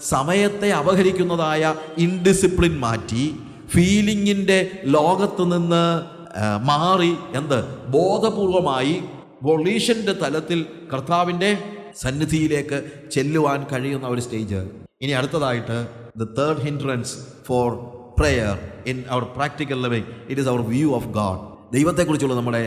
സമയത്തെ അപഹരിക്കുന്നതായ ഇൻഡിസിപ്ലിൻ മാറ്റി ഫീലിങ്ങിന്റെ ലോകത്ത് നിന്ന് മാറി എന്ത് ബോധപൂർവമായി വൊളീഷന്റെ തലത്തിൽ കർത്താവിന്റെ സന്നിധിയിലേക്ക് ചെല്ലുവാൻ കഴിയുന്ന ഒരു സ്റ്റേജ്. ഇനി അടുത്തതായിട്ട് the third hindrance for prayer in our practical living it is our view of God ദൈവത്തെക്കുറിച്ചുള്ള നമ്മുടെ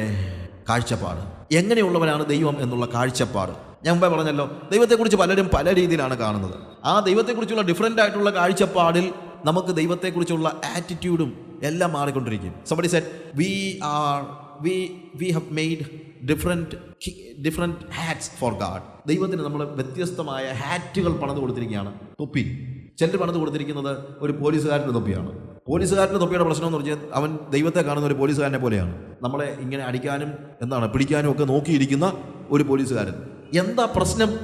കാഴ്ചപ്പാട്. എങ്ങനെയുള്ളവനാണ് ദൈവം എന്നുള്ള കാഴ്ചപ്പാട്? ഞാൻ മുമ്പേ പറഞ്ഞല്ലോ ദൈവത്തെക്കുറിച്ച് പലരും പല രീതിയിലാണ് കാണുന്നത്. ആ ദൈവത്തെക്കുറിച്ചുള്ള ഡിഫറെന്റ് ആയിട്ടുള്ള കാഴ്ചപ്പാടിൽ നമുക്ക് ദൈവത്തെക്കുറിച്ചുള്ള ആറ്റിറ്റ്യൂഡും എല്ലാം മാറിക്കൊണ്ടിരിക്കും. Somebody said we are we we have made different different hats for God ദൈവത്തിന് നമ്മൾ വ്യത്യസ്തമായ ഹാറ്റുകൾ പണിത് കൊടുത്തിരിക്കുകയാണ്. തൊപ്പി. ചിലർ പണിത് കൊടുത്തിരിക്കുന്നത് ഒരു പോലീസുകാരന്റെ തൊപ്പിയാണ്. പോലീസുകാരന്റെ തൊപ്പിയുടെ പ്രശ്നം എന്ന് പറഞ്ഞാൽ അവൻ ദൈവത്തെ കാണുന്ന ഒരു പോലീസുകാരനെ പോലെയാണ്. നമ്മളെ ഇങ്ങനെ അടിക്കാനും എന്താണ് പിടിക്കാനും ഒക്കെ നോക്കിയിരിക്കുന്ന ഒരു പോലീസുകാരൻ. എന്താ പ്രശ്നം?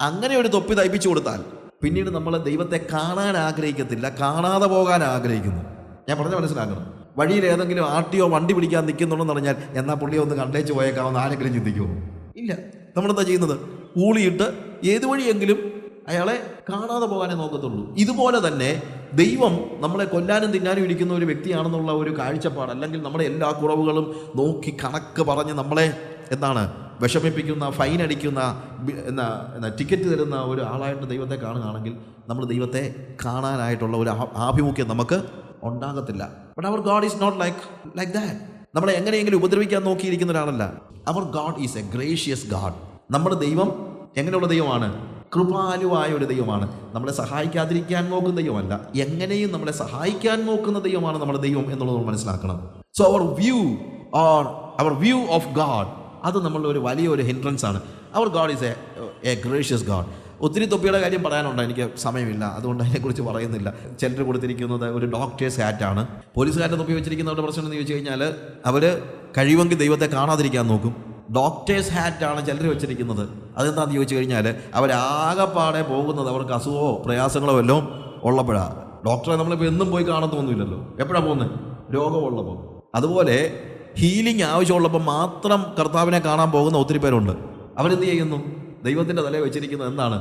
അങ്ങനെ ഒരു തൊപ്പി തയ്പ്പിച്ചു കൊടുത്താൽ പിന്നീട് നമ്മൾ ദൈവത്തെ കാണാൻ ആഗ്രഹിക്കത്തില്ല കാണാതെ പോകാൻ ആഗ്രഹിക്കുന്നു. ഞാൻ പറഞ്ഞ മനസ്സിലാക്കണം. വഴിയിൽ ഏതെങ്കിലും ആട്ടിയോ വണ്ടി പിടിക്കാൻ നിൽക്കുന്നുണ്ടെന്ന് പറഞ്ഞാൽ എന്നാ പുള്ളിയെ ഒന്ന് കണ്ടേച്ച് പോയേക്കാമെന്ന് ആരെങ്കിലും ചിന്തിക്കുമോ ഇല്ല. നമ്മളെന്താ ചെയ്യുന്നത്? ഊളിയിട്ട് ഏത് വഴിയെങ്കിലും അയാളെ കാണാതെ പോകാനേ നോക്കത്തുള്ളൂ. ഇതുപോലെ തന്നെ ദൈവം നമ്മളെ കൊല്ലാനും തിന്നാനും ഇരിക്കുന്ന ഒരു വ്യക്തിയാണെന്നുള്ള ഒരു കാഴ്ചപ്പാട് അല്ലെങ്കിൽ നമ്മുടെ എല്ലാ കുറവുകളും നോക്കി കണക്ക് പറഞ്ഞ് നമ്മളെ എന്താണ് വിഷമിപ്പിക്കുന്ന ഫൈൻ അടിക്കുന്ന എന്നാ എന്നാ ടിക്കറ്റ് തരുന്ന ഒരു ആളായിട്ട് ദൈവത്തെ കാണുകയാണെങ്കിൽ നമ്മൾ ദൈവത്തെ കാണാനായിട്ടുള്ള ഒരു ആഭിമുഖ്യം നമുക്ക് ഉണ്ടാകത്തില്ല. But our God is not like like that നമ്മളെ എങ്ങനെയെങ്കിലും ഉപദ്രവിക്കാൻ നോക്കിയിരിക്കുന്ന ഒരാളല്ല. Our God is a gracious God നമ്മുടെ ദൈവം എങ്ങനെയുള്ള ദൈവമാണ്? കൃപാലുവായ ഒരു ദൈവമാണ്. നമ്മളെ സഹായിക്കാതിരിക്കാൻ നോക്കുന്ന ദൈവമല്ല. എങ്ങനെയും നമ്മളെ സഹായിക്കാൻ നോക്കുന്ന ദൈവമാണ് നമ്മുടെ ദൈവം എന്നുള്ളത് മനസ്സിലാക്കണം. So our view or our view of God അത് നമ്മളുടെ ഒരു വലിയൊരു ഹിൻഡ്രൻസ് ആണ്. Our God is a a gracious God ഒത്തിരി തൊപ്പിയുടെ കാര്യം പറയാനുണ്ട്. എനിക്ക് സമയമില്ല. അതുകൊണ്ട് അതിനെക്കുറിച്ച് പറയുന്നില്ല. ചിലർ കൊടുത്തിരിക്കുന്നത് ഒരു ഡോക്ടേഴ്സ് ഹാറ്റാണ് പോലീസുകാരുടെ തൊപ്പി വെച്ചിരിക്കുന്നവരുടെ പ്രശ്നം എന്ന് ചോദിച്ചു കഴിഞ്ഞാൽ അവർ കഴിവെങ്കിൽ ദൈവത്തെ കാണാതിരിക്കാൻ നോക്കും. ഡോക്ടേഴ്സ് ഹാറ്റാണ് ചിലർ വെച്ചിരിക്കുന്നത്. അതെന്താണെന്ന് ചോദിച്ചു കഴിഞ്ഞാൽ അവരാകെപ്പാടെ പോകുന്നത് അവർക്ക് അസുഖമോ പ്രയാസങ്ങളോ വല്ലതും ഉള്ളപ്പോഴാണ് ഡോക്ടറെ നമ്മളിപ്പോൾ എന്നും പോയി കാണത്തൊന്നുമില്ലല്ലോ. എപ്പോഴാണ് പോകുന്നത് രോഗമുള്ളപ്പോൾ അതുപോലെ ഹീലിംഗ് ആവശ്യമുള്ളപ്പോൾ മാത്രം കർത്താവിനെ കാണാൻ പോകുന്ന ഒത്തിരി പേരുണ്ട്. അവരെന്ത് ചെയ്യുന്നു? ദൈവത്തിന്റെ തലയിൽ വെച്ചിരിക്കുന്നത് എന്താണ്?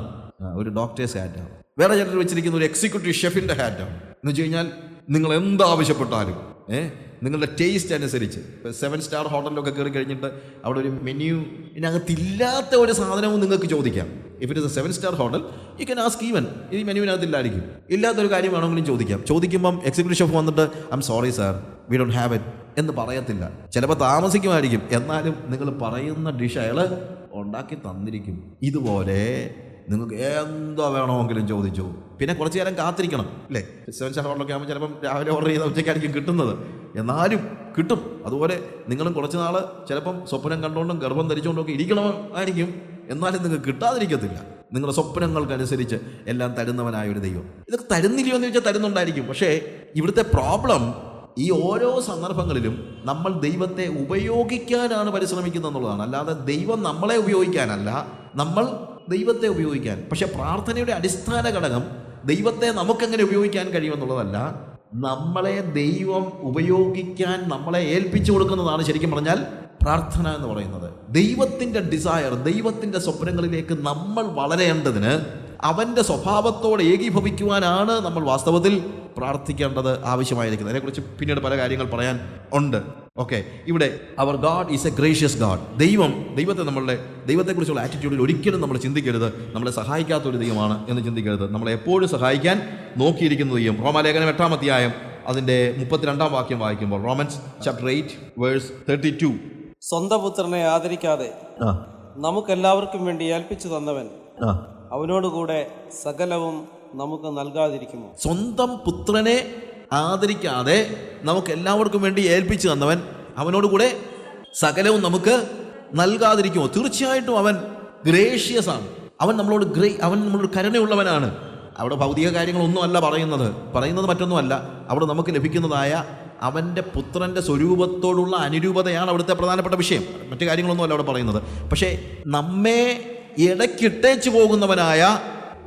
ഒരു ഡോക്ടേഴ്സ് ഹാറ്റാണ് വേറെ ചിലർ വെച്ചിരിക്കുന്ന ഒരു എക്സിക്യൂട്ടീവ് ഷെഫിന്റെ ഹാറ്റാണ് എന്ന് വെച്ച് കഴിഞ്ഞാൽ നിങ്ങൾ എന്താവശ്യപ്പെട്ടാലും ഏ നിങ്ങളുടെ ടേസ്റ്റ് അനുസരിച്ച്. ഇപ്പോൾ സെവൻ സ്റ്റാർ ഹോട്ടലിലൊക്കെ കയറി കഴിഞ്ഞിട്ട് അവിടെ ഒരു മെനു ഇതിനകത്തില്ലാത്ത ഒരു സാധനവും നിങ്ങൾക്ക് ചോദിക്കാം. If it a seven star hotel ഈ കൻ ആസ്ക് ഈവൻ ഈ മെനുവിനകത്തില്ലായിരിക്കും ഇല്ലാത്തൊരു കാര്യം വേണമെങ്കിലും ചോദിക്കാം. ചോദിക്കുമ്പം എക്സിക്യൂട്ടീവ് ഷെഫ് വന്നിട്ട് I am sorry sir we don't have it എന്ന് പറയത്തില്ല. ചിലപ്പോൾ താമസിക്കുമായിരിക്കും. എന്നാലും നിങ്ങൾ പറയുന്ന ഡിഷ് അയാൾ ഉണ്ടാക്കി തന്നിരിക്കും. ഇതുപോലെ നിങ്ങൾക്ക് എന്തോ വേണമെങ്കിലും ചോദിച്ചു. പിന്നെ കുറച്ച് നേരം കാത്തിരിക്കണം അല്ലേ? സെവൻ ഹോട്ടലൊക്കെ ആകുമ്പോൾ ചിലപ്പം രാവിലെ ഓർഡർ ചെയ്ത ഉച്ചയ്ക്കായിരിക്കും കിട്ടുന്നത്. എന്നാലും കിട്ടും. അതുപോലെ നിങ്ങളും കുറച്ച് നാൾ ചിലപ്പം സ്വപ്നം കണ്ടുകൊണ്ടും ഗർഭം ധരിച്ചുകൊണ്ടൊക്കെ ഇരിക്കണമായിരിക്കും. എന്നാലും നിങ്ങൾക്ക് കിട്ടാതിരിക്കത്തില്ല. നിങ്ങളുടെ സ്വപ്നങ്ങൾക്കനുസരിച്ച് എല്ലാം തരുന്നവനായ ഒരു ദൈവം. ഇതൊക്കെ തരുന്നില്ലയോ എന്ന് ചോദിച്ചാൽ തരുന്നുണ്ടായിരിക്കും. പക്ഷേ ഇവിടുത്തെ പ്രോബ്ലം ഈ ഓരോ സന്ദർഭങ്ങളിലും നമ്മൾ ദൈവത്തെ ഉപയോഗിക്കാനാണ് പരിശ്രമിക്കുന്നത് എന്നുള്ളതാണ്. അല്ലാതെ ദൈവം നമ്മളെ ഉപയോഗിക്കാനല്ല നമ്മൾ ദൈവത്തെ ഉപയോഗിക്കാൻ. പക്ഷെ പ്രാർത്ഥനയുടെ അടിസ്ഥാന ഘടകം ദൈവത്തെ നമുക്കെങ്ങനെ ഉപയോഗിക്കാൻ കഴിയുമെന്നുള്ളതല്ല നമ്മളെ ദൈവം ഉപയോഗിക്കാൻ നമ്മളെ ഏൽപ്പിച്ചു കൊടുക്കുന്നതാണ് ശരിക്കും പറഞ്ഞാൽ പ്രാർത്ഥന എന്ന് പറയുന്നത്. ദൈവത്തിന്റെ ഡിസയർ ദൈവത്തിന്റെ സ്വപ്നങ്ങളിലേക്ക് നമ്മൾ വളരേണ്ടതിന് അവന്റെ സ്വഭാവത്തോട് ഏകീഭവിക്കുവാനാണ് നമ്മൾ വാസ്തവത്തിൽ പ്രാർത്ഥിക്കേണ്ടത് ആവശ്യമായിരിക്കുന്നത് അതിനെക്കുറിച്ച് പിന്നീട് പല കാര്യങ്ങൾ പറയാൻ ഉണ്ട്. ഓക്കെ ഇവിടെ our God is a gracious God ദൈവം ദൈവത്തെ നമ്മളുടെ ദൈവത്തെക്കുറിച്ചുള്ള ആറ്റിറ്റ്യൂഡിൽ ഒരിക്കലും നമ്മൾ ചിന്തിക്കരുത്. നമ്മളെ സഹായിക്കാത്ത ഒരു ദൈവമാണ് എന്ന് ചിന്തിക്കരുത്. നമ്മളെ എപ്പോഴും സഹായിക്കാൻ നോക്കിയിരിക്കുന്ന ദൈവം. റോമാലേഖനം എട്ടാം അധ്യായം അതിന്റെ മുപ്പത്തിരണ്ടാം വാക്യം വായിക്കുമ്പോൾ Romans chapter eight verse thirty two സ്വന്തം പുത്രനെ ആദരിക്കാതെ നമുക്കെല്ലാവർക്കും വേണ്ടി ഏൽപ്പിച്ചു തന്നവൻ അവനോടുകൂടെ സകലവും നമുക്ക് നൽകാതിരിക്കുമോ? സ്വന്തം പുത്രനെ ആദരിക്കാതെ നമുക്ക് എല്ലാവർക്കും വേണ്ടി ഏൽപ്പിച്ചു തന്നവൻ അവനോട് കൂടെ സകലവും നമുക്ക് നൽകാതിരിക്കുമോ? തീർച്ചയായിട്ടും അവൻ ഗ്രേഷ്യസ് ആണ്. അവൻ നമ്മളോട് ഗ്രേ അവൻ നമ്മളോട് കരുണയുള്ളവനാണ്. അവിടെ ഭൗതിക കാര്യങ്ങളൊന്നുമല്ല പറയുന്നത്. പറയുന്നത് മറ്റൊന്നുമല്ല. അവിടെ നമുക്ക് ലഭിക്കുന്നതായ അവന്റെ പുത്രന്റെ സ്വരൂപത്തോടുള്ള അനുരൂപതയാണ് അവിടുത്തെ പ്രധാനപ്പെട്ട വിഷയം. മറ്റു കാര്യങ്ങളൊന്നുമല്ല അവിടെ പറയുന്നത്. പക്ഷേ നമ്മെ ഇടയ്ക്കിട്ടേച്ചു പോകുന്നവനായ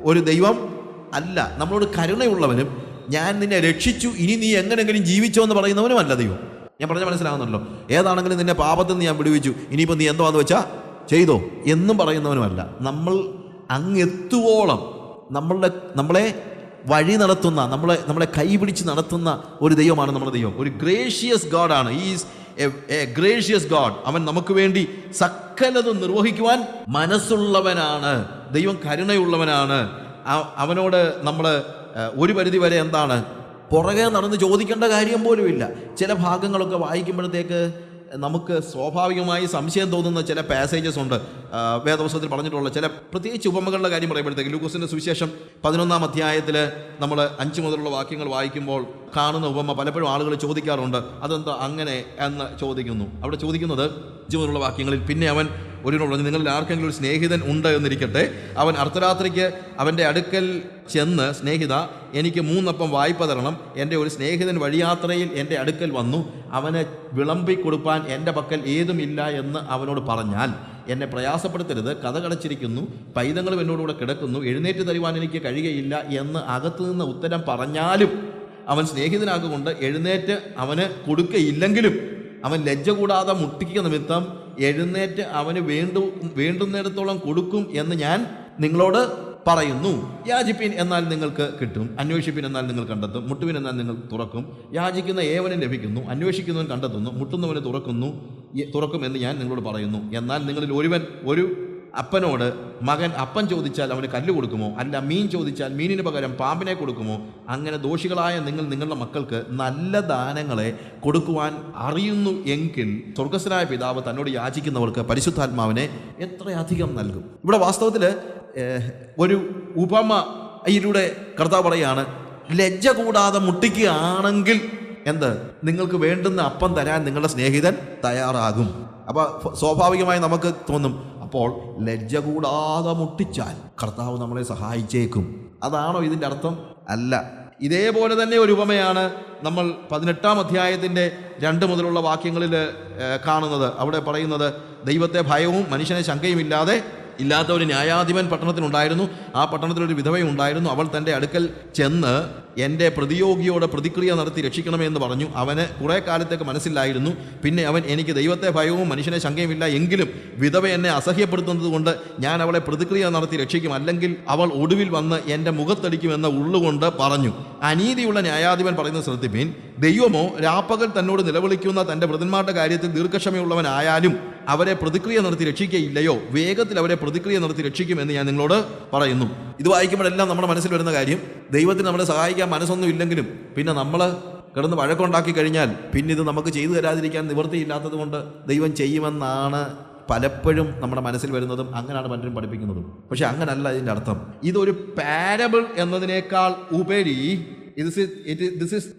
ഒരു ദൈവം അല്ല നമ്മളോട് കരുണയുള്ളവനും ഞാൻ നിന്നെ രക്ഷിച്ചു ഇനി നീ എങ്ങനെങ്കിലും ജീവിച്ചോ എന്ന് പറയുന്നവനും അല്ല ദൈവം. ഞാൻ പറഞ്ഞ മനസ്സിലാകുന്നുണ്ടല്ലോ. ഏതാണെങ്കിലും നിന്നെ പാപത്തിൽ നിന്ന് ഞാൻ വിടുവിച്ചു. ഇനിയിപ്പോൾ നീ എന്തോ എന്ന് വെച്ചാൽ ചെയ്തോ. എന്നും പറയുന്നവനുമല്ല നമ്മൾ അങ്ങെത്തുവോളം നമ്മളുടെ നമ്മളെ വഴി നടത്തുന്ന നമ്മളെ നമ്മളെ കൈപിടിച്ച് നടത്തുന്ന ഒരു ദൈവമാണ് നമ്മുടെ ദൈവം. ഒരു ഗ്രേഷ്യസ് ഗാഡാണ് ഈസ് എ ഗ്രേഷ്യസ് ഗാഡ് അവൻ നമുക്ക് വേണ്ടി സകലതും നിർവഹിക്കുവാൻ മനസ്സുള്ളവനാണ്. ദൈവം കരുണയുള്ളവനാണ്. അവനോട് നമ്മൾ ഒരു പരിധി വരെ എന്താണ്? പുറകെ നടന്ന് ചോദിക്കേണ്ട കാര്യം പോലും ഇല്ല ചില ഭാഗങ്ങളൊക്കെ വായിക്കുമ്പോഴത്തേക്ക് നമുക്ക് സ്വാഭാവികമായി സംശയം തോന്നുന്ന ചില പാസേജസ് ഉണ്ട്. ആ, പറഞ്ഞിട്ടുള്ള ചില പ്രത്യേകിച്ച് ഉപമകളുടെ കാര്യം പറയുമ്പോഴത്തേക്ക് ലൂക്കോസിന്റെ സുവിശേഷം പതിനൊന്നാം അധ്യായത്തിൽ നമ്മൾ അഞ്ച് മുതലുള്ള വാക്യങ്ങൾ വായിക്കുമ്പോൾ കാണുന്ന ഉപമ പലപ്പോഴും ആളുകൾ ചോദിക്കാറുണ്ട്. അതെന്താ അങ്ങനെ എന്ന് ചോദിക്കുന്നു. അവിടെ ചോദിക്കുന്നത് അഞ്ച് മുതലുള്ള വാക്യങ്ങളിൽ പിന്നെ അവൻ ഒരുവനോട് പറഞ്ഞു നിങ്ങളിൽ ആർക്കെങ്കിലും ഒരു സ്നേഹിതൻ ഉണ്ട് എന്നിരിക്കട്ടെ. അവൻ അർദ്ധരാത്രിക്ക് അവന്റെ അടുക്കൽ ചെന്ന് സ്നേഹിത എനിക്ക് മൂന്നപ്പം വായ്പ തരണം. എന്റെ ഒരു സ്നേഹിതൻ വഴിയാത്രയിൽ എന്റെ അടുക്കൽ വന്നു. അവനെ വിളമ്പി കൊടുപ്പാൻ എന്റെ പക്കൽ ഏതുമില്ല എന്ന് അവനോട് പറഞ്ഞാൽ എന്നെ പ്രയാസപ്പെടുത്തരുത്. കഥ കടച്ചിരിക്കുന്നു. പൈതങ്ങളും എന്നോടുകൂടെ കിടക്കുന്നു. എഴുന്നേറ്റ് തരുവാൻ എനിക്ക് കഴിയുകയില്ല എന്ന് അകത്തു നിന്ന് ഉത്തരം പറഞ്ഞാലും അവൻ സ്നേഹിതനാകൊണ്ട് എഴുന്നേറ്റ് അവന് കൊടുക്കയില്ലെങ്കിലും അവൻ ലജ്ജ കൂടാതെ മുട്ടിക്കുക നിമിത്തം എഴുന്നേറ്റ് അവന് വീണ്ടും വീണ്ടുന്നിടത്തോളം കൊടുക്കും എന്ന് ഞാൻ നിങ്ങളോട് പറയുന്നു. യാചിപ്പിൻ എന്നാൽ നിങ്ങൾക്ക് കിട്ടും അന്വേഷിപ്പിൻ എന്നാൽ നിങ്ങൾ കണ്ടെത്തും മുട്ടുവിൻ എന്നാൽ നിങ്ങൾ തുറക്കും. യാചിക്കുന്ന ഏവനും ലഭിക്കുന്നു അന്വേഷിക്കുന്നവൻ കണ്ടെത്തുന്നു മുട്ടുന്നവന് തുറക്കുന്നു തുറക്കും എന്ന് ഞാൻ നിങ്ങളോട് പറയുന്നു. എന്നാൽ നിങ്ങളിൽ ഒരുവൻ ഒരു അപ്പനോട് മകൻ അപ്പൻ ചോദിച്ചാൽ അവന് കല്ല് കൊടുക്കുമോ? അല്ല മീൻ ചോദിച്ചാൽ മീനിന് പകരം പാമ്പിനെ കൊടുക്കുമോ? അങ്ങനെ ദോഷികളായ നിങ്ങൾ നിങ്ങളുടെ മക്കൾക്ക് നല്ല ദാനങ്ങളെ കൊടുക്കുവാൻ അറിയുന്നു എങ്കിൽ സ്വർഗസ്വനായ പിതാവ് തന്നോട് യാചിക്കുന്നവർക്ക് പരിശുദ്ധാത്മാവിനെ എത്രയധികം നൽകും? ഇവിടെ വാസ്തവത്തിൽ ഒരു ഉപമ ഇതിലൂടെ കർത്താവ് പറയാണ് ലജ്ജ കൂടാതെ മുട്ടിക്കുകയാണെങ്കിൽ എന്ത്? നിങ്ങൾക്ക് വേണ്ടുന്ന അപ്പം തരാൻ നിങ്ങളുടെ സ്നേഹിതൻ തയ്യാറാകും. അപ്പോൾ സ്വാഭാവികമായി നമുക്ക് തോന്നും അപ്പോൾ ലജ്ജ കൂടാതെ മുട്ടിച്ചാൽ കർത്താവ് നമ്മളെ സഹായിച്ചേക്കും. അതാണോ ഇതിന്റെ അർത്ഥം? അല്ല. ഇതേപോലെ തന്നെ ഒരു ഉപമയാണ് നമ്മൾ പതിനെട്ടാം അധ്യായത്തിന്റെ രണ്ട് മുതലുള്ള വാക്യങ്ങളിൽ കാണുന്നത്. അവിടെ പറയുന്നത് ദൈവത്തെ ഭയവും മനുഷ്യനെ ശങ്കയുമില്ലാതെ ഇല്ലാത്ത ഒരു ന്യായാധിപൻ പട്ടണത്തിനുണ്ടായിരുന്നു. ആ പട്ടണത്തിൽ ഒരു വിധവയുണ്ടായിരുന്നു. അവൾ തന്റെ അടുക്കൽ ചെന്ന് എന്റെ പ്രതിയോഗിയോട് പ്രതിക്രിയ നടത്തി രക്ഷിക്കണമേ എന്ന് പറഞ്ഞു. അവന് കുറേ കാലത്തേക്ക് മനസ്സിലായിരുന്നു. പിന്നെ അവൻ എനിക്ക് ദൈവത്തെ ഭയവും മനുഷ്യനെ ശങ്കയുമില്ല എങ്കിലും വിധവ എന്നെ അസഹ്യപ്പെടുത്തുന്നത് കൊണ്ട് ഞാൻ അവളെ പ്രതിക്രിയ നടത്തി രക്ഷിക്കും. അല്ലെങ്കിൽ അവൾ ഒടുവിൽ വന്ന് എന്റെ മുഖത്തടിക്കുമെന്ന ഉള്ളുകൊണ്ട് പറഞ്ഞു. അനീതിയുള്ള ന്യായാധിപൻ പറയുന്ന ശ്രദ്ധിപ്പീൻ. ദൈവമോ രാപ്പകൽ തന്നോട് നിലവിളിക്കുന്ന തന്റെ വൃതന്മാരുടെ കാര്യത്തിൽ ദീർഘക്ഷമയുള്ളവനായാലും അവരെ പ്രതിക്രിയ നടത്തി രക്ഷിക്കയില്ലയോ? വേഗത്തിൽ അവരെ പ്രതിക്രിയ നടത്തി രക്ഷിക്കുമെന്ന് ഞാൻ നിങ്ങളോട് പറയുന്നു. ഇത് വായിക്കുമ്പോഴെല്ലാം നമ്മുടെ മനസ്സിൽ വരുന്ന കാര്യം ദൈവത്തിന് നമ്മളെ സഹായിക്കാൻ മനസ്സൊന്നും ഇല്ലെങ്കിലും പിന്നെ നമ്മൾ കിടന്ന് വഴക്കുണ്ടാക്കി കഴിഞ്ഞാൽ പിന്നെ ഇത് നമുക്ക് ചെയ്തു തരാതിരിക്കാൻ നിവൃത്തിയില്ലാത്തത് കൊണ്ട് ദൈവം ചെയ്യുമെന്നാണ് പലപ്പോഴും നമ്മുടെ മനസ്സിൽ വരുന്നതും അങ്ങനെയാണ് പലരും പഠിപ്പിക്കുന്നതും. പക്ഷെ അങ്ങനല്ല ഇതിന്റെ അർത്ഥം. ഇതൊരു പാരബിൾ എന്നതിനേക്കാൾ ഉപരി this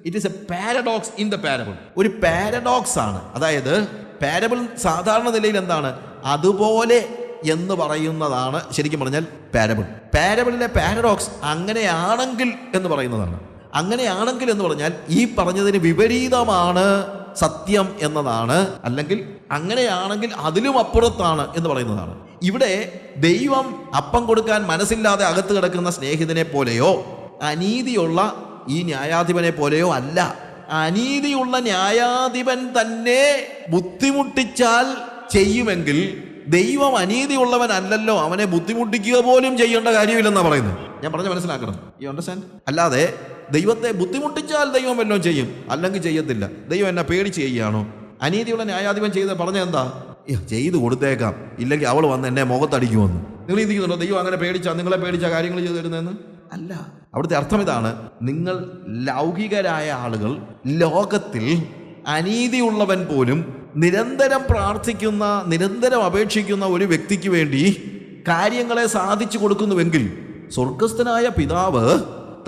it a paradox in the parable ഒരു പാരഡോക്സ് ആണ്. അതായത് പാരബിൾ സാധാരണ നിലയിൽ എന്താണ്? അതുപോലെ എന്ന് പറയുന്നതാണ് ശരിക്കും പറഞ്ഞാൽ പാരബിൾ പാരബിളിലെ പാരഡോക്സ് അങ്ങനെയാണെങ്കിൽ എന്ന് പറയുന്നതാണ്. അങ്ങനെയാണെങ്കിൽ എന്ന് പറഞ്ഞാൽ ഈ പറഞ്ഞതിന് വിപരീതമാണ് സത്യം എന്നതാണ് അല്ലെങ്കിൽ അങ്ങനെയാണെങ്കിൽ അതിലും അപ്പുറത്താണ് എന്ന് പറയുന്നതാണ്. ഇവിടെ ദൈവം അപ്പം കൊടുക്കാൻ മനസ്സില്ലാതെ അകത്ത് കിടക്കുന്ന സ്നേഹിതനെ പോലെയോ അനീതിയുള്ള ഈ ന്യായാധിപനെ പോലെയോ അല്ല. അനീതിയുള്ള ന്യായാധിപൻ തന്നെ ബുദ്ധിമുട്ടിച്ചാൽ ചെയ്യുമെങ്കിൽ ദൈവം അനീതിയുള്ളവൻ അല്ലല്ലോ അവനെ ബുദ്ധിമുട്ടിക്കുക പോലും ചെയ്യേണ്ട കാര്യമില്ലെന്നാണ് പറയുന്നത്. ഞാൻ പറഞ്ഞ മനസ്സിലാക്കണം. ഈ അണ്ടർസ്റ്റാൻഡ് അല്ലാതെ ദൈവത്തെ ബുദ്ധിമുട്ടിച്ചാൽ ദൈവം വല്ലതും ചെയ്യും അല്ലെങ്കിൽ ചെയ്യത്തില്ല. ദൈവം എന്നെ പേടിച്ച് ചെയ്യുകയാണോ? അനീതിയുള്ള ന്യായാധിപൻ ചെയ്ത് പറഞ്ഞ എന്താ? "യ്യ, ചെയ്ത് കൊടുത്തേക്കാം. ഇല്ലെങ്കിൽ അവൾ വന്ന് എന്നെ മുഖത്തടിക്കുമെന്ന്. നിങ്ങൾ ചിന്തിക്കുന്നുണ്ടോ ദൈവം അങ്ങനെ പേടിച്ചാ നിങ്ങളെ പേടിച്ച കാര്യങ്ങൾ ചെയ്തു തരുന്നതെന്ന്? അല്ല. അവിടുത്തെ അർത്ഥം ഇതാണ് നിങ്ങൾ ലൗകികരായ ആളുകൾ ലോകത്തിൽ അനീതിയുള്ളവൻ പോലും നിരന്തരം പ്രാർത്ഥിക്കുന്ന നിരന്തരം അപേക്ഷിക്കുന്ന ഒരു വ്യക്തിക്ക് വേണ്ടി കാര്യങ്ങളെ സാധിച്ചു കൊടുക്കുന്നുവെങ്കിൽ സ്വർഗസ്ഥനായ പിതാവ്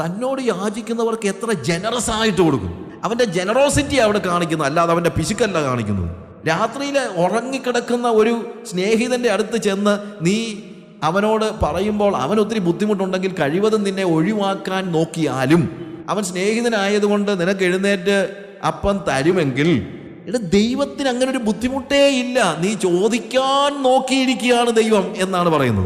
തന്നോട് യാചിക്കുന്നവർക്ക് എത്ര ജനറസ് ആയിട്ട് കൊടുക്കും. അവന്റെ ജനറോസിറ്റി അവിടെ കാണിക്കുന്നു അല്ലാതെ അവന്റെ പിശുക്കല്ല കാണിക്കുന്നത് രാത്രിയിൽ ഉറങ്ങിക്കിടക്കുന്ന ഒരു സ്നേഹിതന്റെ അടുത്ത് ചെന്ന് നീ അവനോട് പറയുമ്പോൾ അവൻ ഒത്തിരി ബുദ്ധിമുട്ടുണ്ടെങ്കിൽ കഴിവതും നിന്നെ ഒഴിവാക്കാൻ നോക്കിയാലും അവൻ സ്നേഹിതനായതുകൊണ്ട് നിനക്ക് എഴുന്നേറ്റ് അപ്പം തരുമെങ്കിൽ എടാ ദൈവത്തിന് അങ്ങനെ ഒരു ബുദ്ധിമുട്ടേ ഇല്ല. നീ ചോദിക്കാൻ നോക്കിയിരിക്കുകയാണ് ദൈവം എന്നാണ് പറയുന്നത്.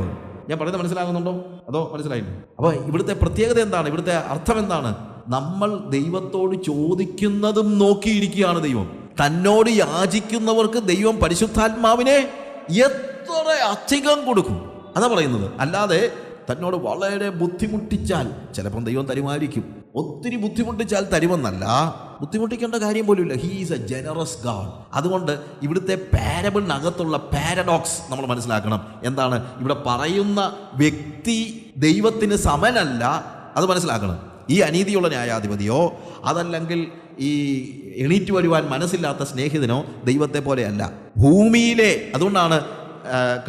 ഞാൻ പറയുന്നത് മനസ്സിലാകുന്നുണ്ടോ? അതോ മനസ്സിലായില്ല? അപ്പൊ ഇവിടുത്തെ പ്രത്യേകത എന്താണ്? ഇവിടുത്തെ അർത്ഥം എന്താണ്? നമ്മൾ ദൈവത്തോട് ചോദിക്കുന്നതും നോക്കിയിരിക്കുകയാണ് ദൈവം. തന്നോട് യാചിക്കുന്നവർക്ക് ദൈവം പരിശുദ്ധാത്മാവിനെ എത്ര അധികം കൊടുക്കും? അതാ പറയുന്നത്. അല്ലാതെ തന്നോട് വളരെ ബുദ്ധിമുട്ടിച്ചാൽ ചിലപ്പം ദൈവം തരുമായിരിക്കും. ഒത്തിരി ബുദ്ധിമുട്ടിച്ചാൽ തരുമെന്നല്ല. ബുദ്ധിമുട്ടിക്കേണ്ട കാര്യം പോലുമില്ല. He is a generous God അതുകൊണ്ട് ഇവിടുത്തെ പാരബിളിനകത്തുള്ള പാരഡോക്സ് നമ്മൾ മനസ്സിലാക്കണം. എന്താണ്? ഇവിടെ പറയുന്ന വ്യക്തി ദൈവത്തിന് സമനല്ല അത് മനസ്സിലാക്കണം. ഈ അനീതിയുള്ള ന്യായാധിപതിയോ അതല്ലെങ്കിൽ ഈ എണീറ്റ് വരുവാൻ മനസ്സില്ലാത്ത സ്നേഹിതനോ ദൈവത്തെ പോലെയല്ല. ഭൂമിയിലെ അതുകൊണ്ടാണ്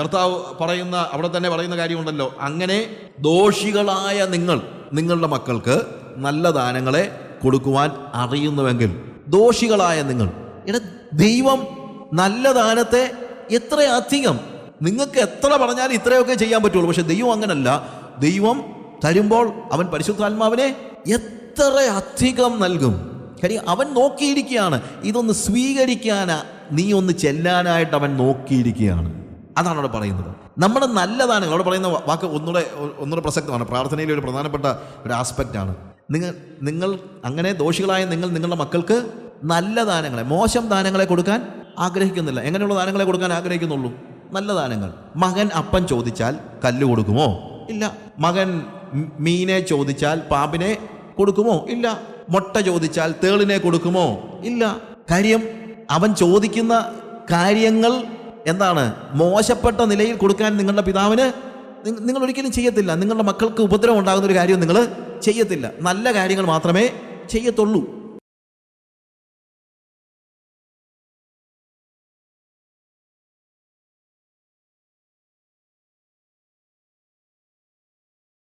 കർത്താവ് പറയുന്ന അവിടെ തന്നെ പറയുന്ന കാര്യമുണ്ടല്ലോ. അങ്ങനെ ദോഷികളായ നിങ്ങൾ നിങ്ങളുടെ മക്കൾക്ക് നല്ല ദാനങ്ങളെ കൊടുക്കുവാൻ അറിയുന്നുവെങ്കിൽ ദോഷികളായ നിങ്ങൾ. എടാ ദൈവം നല്ല ദാനത്തെ എത്രയധികം നിങ്ങൾക്ക് എത്ര പറഞ്ഞാലും ഇത്രയൊക്കെ ചെയ്യാൻ പറ്റുള്ളൂ. പക്ഷെ ദൈവം അങ്ങനല്ല. ദൈവം തരുമ്പോൾ അവൻ പരിശുദ്ധാത്മാവിനെ എത്ര അധികം നൽകും? കാര്യം അവൻ നോക്കിയിരിക്കുകയാണ്. ഇതൊന്ന് സ്വീകരിക്കാന നീ ഒന്ന് ചെല്ലാനായിട്ട് അവൻ നോക്കിയിരിക്കുകയാണ്. അതാണ് അവിടെ പറയുന്നത്. നമ്മുടെ നല്ലതാണ് അവിടെ പറയുന്ന വാക്ക് ഒന്നുകൂടെ ഒന്നുകൂടെ പ്രസക്തമാണ്. പ്രാർത്ഥനയിലെ ഒരു പ്രധാനപ്പെട്ട ഒരു ആസ്പെക്റ്റാണ്. നിങ്ങൾ നിങ്ങൾ അങ്ങനെ ദോഷികളായ നിങ്ങൾ നിങ്ങളുടെ മക്കൾക്ക് നല്ല ദാനങ്ങളെ മോശം ദാനങ്ങളെ കൊടുക്കാൻ ആഗ്രഹിക്കുന്നില്ല. എങ്ങനെയുള്ള ദാനങ്ങളെ കൊടുക്കാൻ ആഗ്രഹിക്കുന്നുള്ളൂ? നല്ല ദാനങ്ങൾ. മകൻ അപ്പൻ ചോദിച്ചാൽ കല്ല് കൊടുക്കുമോ? ഇല്ല. മകൻ മീനെ ചോദിച്ചാൽ പാമ്പിനെ കൊടുക്കുമോ? ഇല്ല. മുട്ട ചോദിച്ചാൽ തേളിനെ കൊടുക്കുമോ? ഇല്ല. കാര്യം അവൻ ചോദിക്കുന്ന കാര്യങ്ങൾ എന്താണ്? മോശപ്പെട്ട നിലയിൽ കൊടുക്കാൻ നിങ്ങളുടെ പിതാവിന് നിങ്ങൾ ഒരിക്കലും ചെയ്യത്തില്ല. നിങ്ങളുടെ മക്കൾക്ക് ഉപദ്രവം ഉണ്ടാകുന്ന ഒരു കാര്യം നിങ്ങൾ ചെയ്യത്തില്ല. നല്ല കാര്യങ്ങൾ മാത്രമേ ചെയ്യത്തുള്ളൂ.